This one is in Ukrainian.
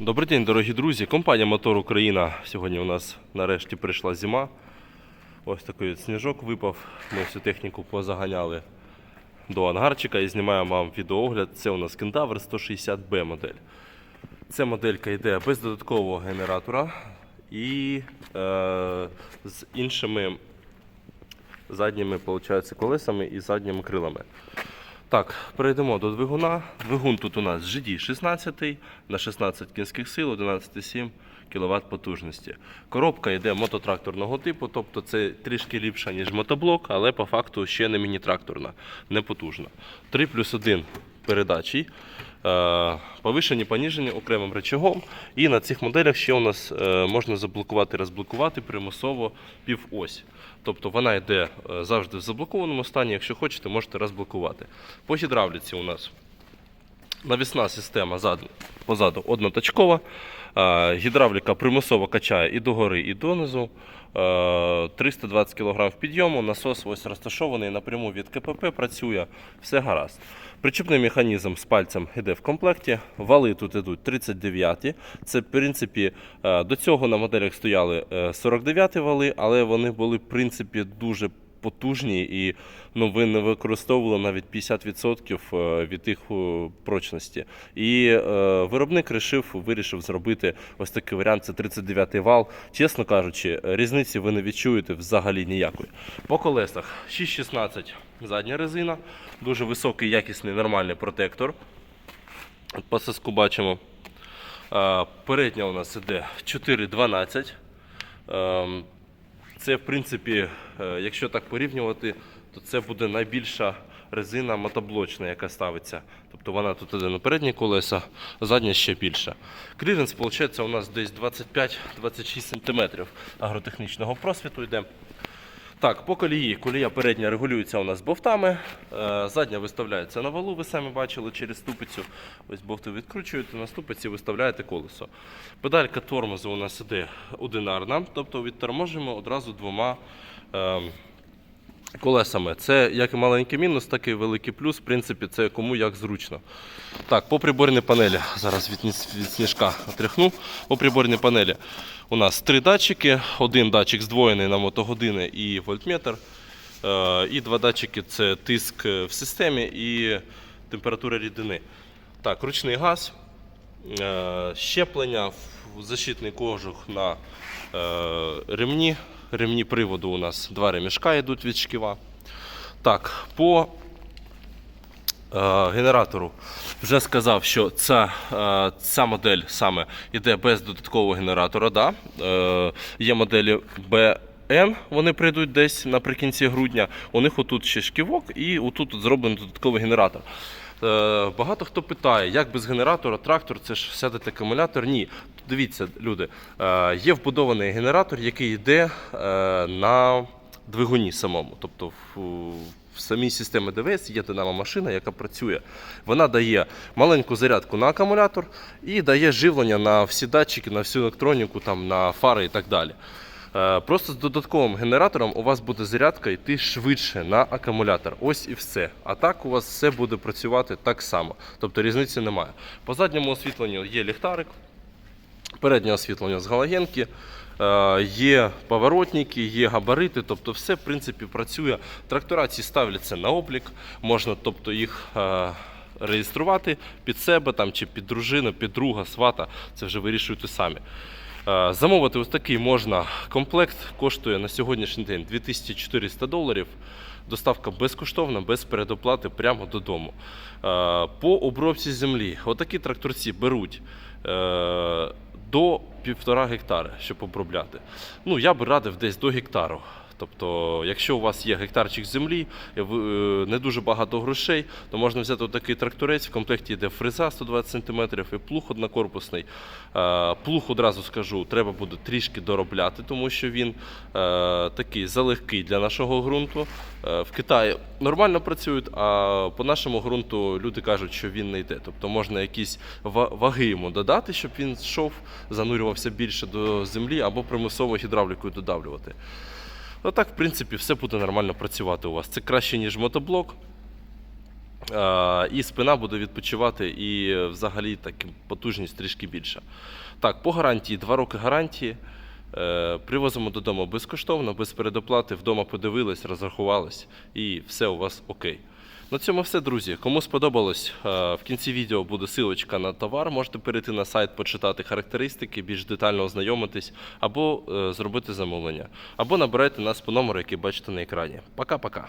Добрий день, дорогі друзі. Компанія Мотор Україна. Сьогодні у нас нарешті прийшла зима. Ось такий сніжок випав. Ми всю техніку позаганяли до ангарчика і знімаємо вам відеоогляд. Це у нас Кентавр 160B модель. Ця моделька йде без додаткового генератора і е, з іншими задніми получається, колесами і задніми крилами. Так, перейдемо до двигуна. Двигун тут у нас GD16 на 16 кінських сил, 11,7 кВт потужності. Коробка йде мототракторного типу, тобто це трішки ліпша, ніж мотоблок, але по факту ще не міні-тракторна, не потужна. 3 плюс 1 передачі. е, Повишені, поніжені окремим речагом. І на цих моделях ще у нас е, можна заблокувати, розблокувати примусово півось. Тобто вона йде е, завжди в заблокованому стані. Якщо хочете, можете розблокувати. По гідравліці у нас навісна система зад- позаду одноточкова. Е, Гідравліка примусово качає і догори, і донизу. Е, 320 кг підйому, насос ось розташований напряму від КПП, працює, все гаразд. Причіпний механізм з пальцем йде в комплекті. Вали тут йдуть 39. Це, в принципі, е, до цього на моделях стояли е, 49 вали, але вони були, в принципі, дуже потужні і ну, ви не використовували навіть 50% е, від їх е, прочності. І е, виробник рішив, вирішив зробити ось такий варіант. Це 39-й вал. Чесно кажучи, різниці ви не відчуєте взагалі ніякої. По колесах 6,16 задня резина, дуже високий, якісний, нормальний протектор. По соску бачимо. Е, Передня у нас іде 4,12. Це, в принципі, е, якщо так порівнювати, то це буде найбільша резина мотоблочна, яка ставиться. Тобто вона тут іде на передні колеса, а задня ще більша. Кліренс, виходить, у нас десь 25-26 см агротехнічного просвіту йде. Так, по колії. Колія передня регулюється у нас болтами. е, Задня виставляється на валу, ви самі бачили через ступицю. Ось бовти відкручуєте, на ступиці виставляєте колесо. Педалька тормозу у нас іде одинарна, тобто відторможимо одразу двома е, колесами. Це як і маленький мінус, так і великий плюс. В принципі, це кому як зручно. Так, по приборній панелі. Зараз від, від сніжка отряхну. По приборній панелі у нас три датчики. Один датчик здвоєний на мотогодини і вольтметр. Е, І два датчики це тиск в системі і температура рідини. Так, ручний газ, е, щеплення, защитний кожух на е, ремні. Ремні приводу у нас два ремішка йдуть від шківа. Так, по е, генератору вже сказав, що ця, е, ця модель саме йде без додаткового генератора. Да? Е, є моделі BN, вони прийдуть десь наприкінці грудня. У них отут ще шківок і отут зроблений додатковий генератор. Е, Багато хто питає, як без генератора трактор, це ж сядете акумулятор. Ні. Дивіться, люди, е, є вбудований генератор, який йде е, на двигуні самому. Тобто в, в самій системі ДВС є динамо машина, яка працює. Вона дає маленьку зарядку на акумулятор і дає живлення на всі датчики, на всю електроніку, там, на фари і так далі. Е, Просто з додатковим генератором у вас буде зарядка йти швидше на акумулятор. Ось і все. А так у вас все буде працювати так само. Тобто різниці немає. По задньому освітленню є ліхтарик, переднє освітлення з галогенки, е, є поворотники, є габарити, тобто все в принципі працює. Трактора ці ставляться на облік, можна тобто, їх е, реєструвати під себе там, чи під дружину, під друга, свата. Це вже вирішуєте самі. Е, Замовити ось такий можна комплект, коштує на сьогоднішній день 2400 доларів. Доставка безкоштовна, без передоплати прямо додому. Е, По обробці землі, отакі тракторці беруть е, до півтора гектара, щоб обробляти. Ну, я би радив десь до гектару. Тобто, якщо у вас є гектарчик землі, ви, е, не дуже багато грошей, то можна взяти такий тракторець. В комплекті йде фреза 120 см і плуг однокорпусний. Е, Плуг, одразу скажу, треба буде трішки доробляти, тому що він е, такий залегкий для нашого ґрунту. Е, в Китаї нормально працюють, а по нашому ґрунту люди кажуть, що він не йде. Тобто можна якісь ваги йому додати, щоб він йшов, занурювався більше до землі або примусово гідравлікою додавлювати. Ну так, в принципі, все буде нормально працювати у вас. Це краще, ніж мотоблок. І спина буде відпочивати, і взагалі так потужність трішки більша. Так, по гарантії 2 роки гарантії. Е, Привозимо додому безкоштовно, без передоплати. Вдома подивились, розрахувались, і все у вас окей. На цьому все, друзі. Кому сподобалось, е, в кінці відео буде силочка на товар. Можете перейти на сайт, почитати характеристики, більш детально ознайомитись, або е, зробити замовлення, або набирайте нас по номеру, який бачите на екрані. Пока-пока.